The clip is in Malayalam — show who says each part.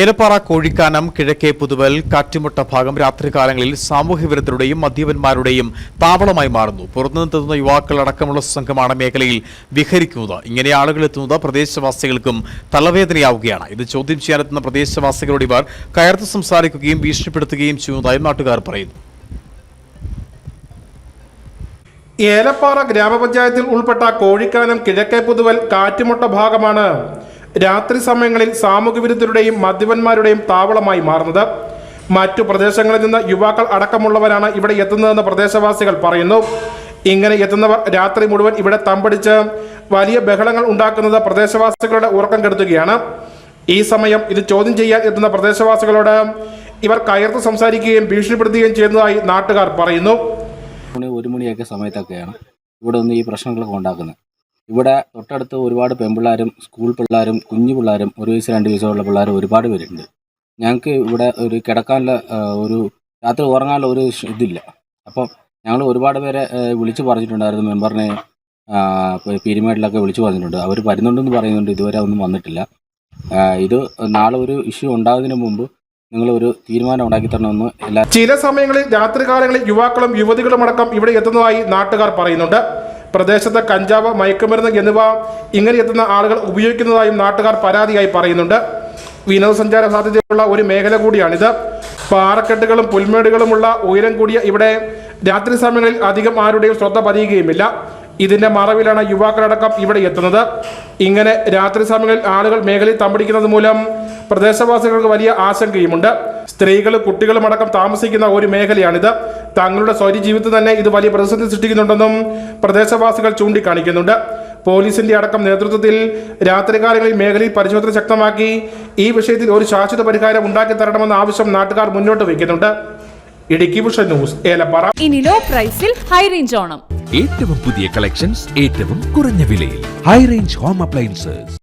Speaker 1: ഏലപ്പാറ കോഴിക്കാനം കിഴക്കേ പുതുവൽ കാറ്റുമുട്ട ഭാഗം രാത്രികാലങ്ങളിൽ സാമൂഹ്യ വിരുദ്ധരുടെയും മദ്യപന്മാരുടെയും താവളമായി മാറുന്നു. പുറത്തുനിന്നെത്തുന്ന യുവാക്കൾ അടക്കമുള്ള സംഘമാണ് മേഖലയിൽ വിഹരിക്കുന്നത്. ഇങ്ങനെ ആളുകൾ എത്തുന്നത് പ്രദേശവാസികൾക്കും തലവേദനയാവുകയാണ്. ഇത് ചോദ്യം ചെയ്യാനെത്തുന്ന പ്രദേശവാസികളോട് ഇവർ കയർത്ത് സംസാരിക്കുകയും ഭീഷണിപ്പെടുത്തുകയും ചെയ്യുന്നതായും നാട്ടുകാർ പറയുന്നു.
Speaker 2: ഏലപ്പാറ ഗ്രാമപഞ്ചായത്തിൽ ഉൾപ്പെട്ട കോഴിക്കാനം കിഴക്കേ പുതുവൽ കാറ്റുമുട്ട ഭാഗമാണ് രാത്രി സമയങ്ങളിൽ സാമൂഹ്യ വിരുദ്ധരുടെയും മദ്യപന്മാരുടെയും താവളമായി മാറുന്നത്. മറ്റു പ്രദേശങ്ങളിൽ നിന്ന് യുവാക്കൾ അടക്കമുള്ളവരാണ് ഇവിടെ എത്തുന്നതെന്ന് പ്രദേശവാസികൾ പറയുന്നു. ഇങ്ങനെ എത്തുന്നവർ രാത്രി മുഴുവൻ ഇവിടെ തമ്പടിച്ച് വലിയ ബഹളങ്ങൾ ഉണ്ടാക്കുന്നത് പ്രദേശവാസികളുടെ ഉറക്കം കെടുത്തുകയാണ്. ഈ സമയം ഇത് ചോദ്യം ചെയ്യാൻ എത്തുന്ന പ്രദേശവാസികളോട് ഇവർ കയർത്ത് സംസാരിക്കുകയും ഭീഷണിപ്പെടുത്തുകയും ചെയ്യുന്നതായി നാട്ടുകാർ പറയുന്നു.
Speaker 3: ഒരു മണിയൊക്കെ സമയത്തൊക്കെയാണ് ഇവിടെ ഒന്ന് ഈ പ്രശ്നങ്ങളൊക്കെ ഉണ്ടാക്കുന്നത്. ഇവിടെ തൊട്ടടുത്ത് ഒരുപാട് പെൺപിള്ളാരും സ്കൂൾ പിള്ളേരും കുഞ്ഞു പിള്ളേരും ഒരു വയസ്സ് രണ്ട് വയസ്സുള്ള പിള്ളേരും ഒരുപാട് പേരുണ്ട്. ഞങ്ങൾക്ക് ഇവിടെ ഒരു കിടക്കാനുള്ള ഒരു രാത്രി ഉറങ്ങാനുള്ള ഒരു ഇതില്ല. അപ്പം ഞങ്ങൾ ഒരുപാട് പേരെ വിളിച്ചു പറഞ്ഞിട്ടുണ്ടായിരുന്നു. മെമ്പറിനെ പീരിമേഡിലൊക്കെ വിളിച്ചു പറഞ്ഞിട്ടുണ്ട്. അവർ വരുന്നുണ്ടെന്ന് പറയുന്നുണ്ട്. ഇതുവരെ ഒന്നും വന്നിട്ടില്ല. ഇത് നാളെ ഒരു ഇഷ്യൂ ഉണ്ടാകുന്നതിന് മുമ്പ് നിങ്ങൾ ഒരു തീരുമാനം ഉണ്ടാക്കി തരണമെന്ന് എല്ലാ
Speaker 2: ചില സമയങ്ങളിൽ രാത്രികാലങ്ങളിൽ യുവാക്കളും യുവതികളും അടക്കം ഇവിടെ എത്തുന്നതായി നാട്ടുകാർ പറയുന്നുണ്ട്. പ്രദേശത്ത് കഞ്ചാവ് മയക്കുമരുന്ന് എന്നിവ ഇങ്ങനെ എത്തുന്ന ആളുകൾ ഉപയോഗിക്കുന്നതായും നാട്ടുകാർ പരാതിയായി പറയുന്നുണ്ട്. വിനോദസഞ്ചാര സാധ്യതയുള്ള ഒരു മേഖല കൂടിയാണിത്. പാറക്കെട്ടുകളും പുൽമേടുകളുമുള്ള ഉയരം കൂടിയ ഇവിടെ രാത്രി സമയങ്ങളിൽ അധികം ആരുടെയും ശ്രദ്ധ പതിയുകയുമില്ല. ഇതിന്റെ മറവിലാണ് യുവാക്കളടക്കം ഇവിടെ എത്തുന്നത്. ഇങ്ങനെ രാത്രി സമയങ്ങളിൽ ആളുകൾ മേഖലയിൽ തമ്പടിക്കുന്നത് മൂലം പ്രദേശവാസികൾക്ക് വലിയ ആശങ്കയുമുണ്ട്. സ്ത്രീകളും കുട്ടികളും അടക്കം താമസിക്കുന്ന ഒരു മേഖലയാണിത്. തങ്ങളുടെ സ്വൈര്യ ജീവിതത്തിൽ തന്നെ ഇത് വലിയ പ്രതിസന്ധി സൃഷ്ടിക്കുന്നുണ്ടെന്നും പ്രദേശവാസികൾ ചൂണ്ടിക്കാണിക്കുന്നുണ്ട്. പോലീസിന്റെ അടക്കം നേതൃത്വത്തിൽ രാത്രികാലങ്ങളിൽ മേഖലയിൽ പരിശോധന ശക്തമാക്കി ഈ വിഷയത്തിൽ ഒരു ശാശ്വത പരിഹാരം ഉണ്ടാക്കി തരണമെന്ന ആവശ്യം നാട്ടുകാർ മുന്നോട്ട് വയ്ക്കുന്നുണ്ട്. Idukki vision news Elappara.
Speaker 4: ഇനി ലോ പ്രൈസിൽ ഹൈ റേഞ്ച് ഓണം.
Speaker 5: ഏറ്റവും പുതിയ കളക്ഷൻസ് ഏറ്റവും കുറഞ്ഞ വിലയിൽ. High range home appliances